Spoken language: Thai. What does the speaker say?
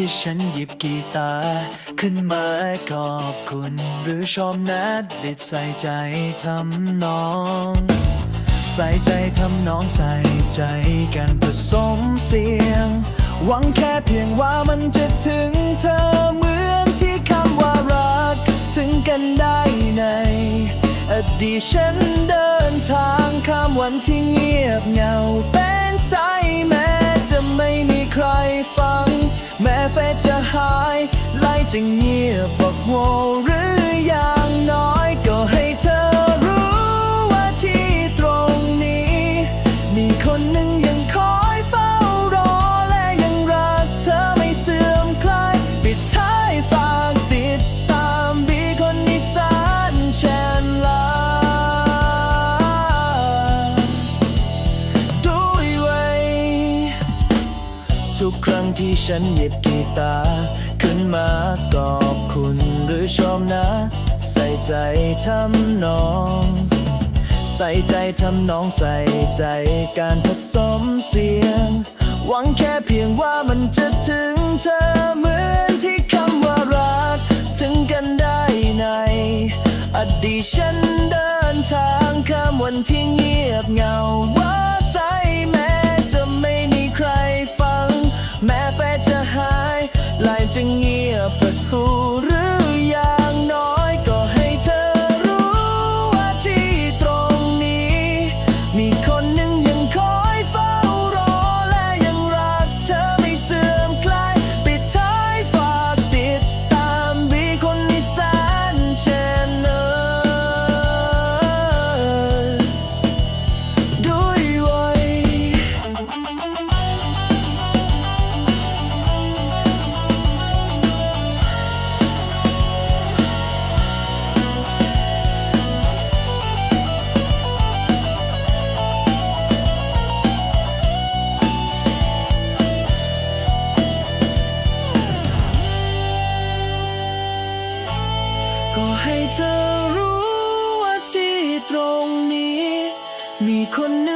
ที่ฉันหยิบกีตาร์ขึ้นมาขอบคุณ หรือชมนัดเด็ดใส่ใจทำนอง ใส่ใจทำนองใส่ใจกันผสมเสียง หวังแค่เพียงว่ามันจะถึงเธอเหมือนที่คำว่ารัก ถึงกันได้ใน อดีตฉันเดินทางข้ามวันที่เงียบเหงาเป็นสายแม้จะไม่มีใครฟัง เฟจะหายไล่จะเงียบบอกโวหรือ ทุกครั้งที่ฉันหยิบกีตาร์ขึ้นมาขอบคุณหรือชมนะ ใส่ใจทำนอง ใส่ใจทำนองใส่ใจการผสมเสียง หวังแค่เพียงว่ามันจะถึงเธอเหมือนที่คำว่ารัก ถึงกันได้ใน อดีตฉันเดินทางข้ามวันที่เงียบเหงา จะเงียบเปิดหูหรืออย่างน้อยก็ให้เธอรู้ว่าที่ตรงนี้ มีคนหนึ่งยังคอยเฝ้ารอและยังรักเธอไม่เสื่อมคลายปิดท้ายฝากติดตามบีคนนิสานแชนเนอด้วยไว้ ให้เธอรู้ว่าที่ตรงนี้ มีคนหนึ่ง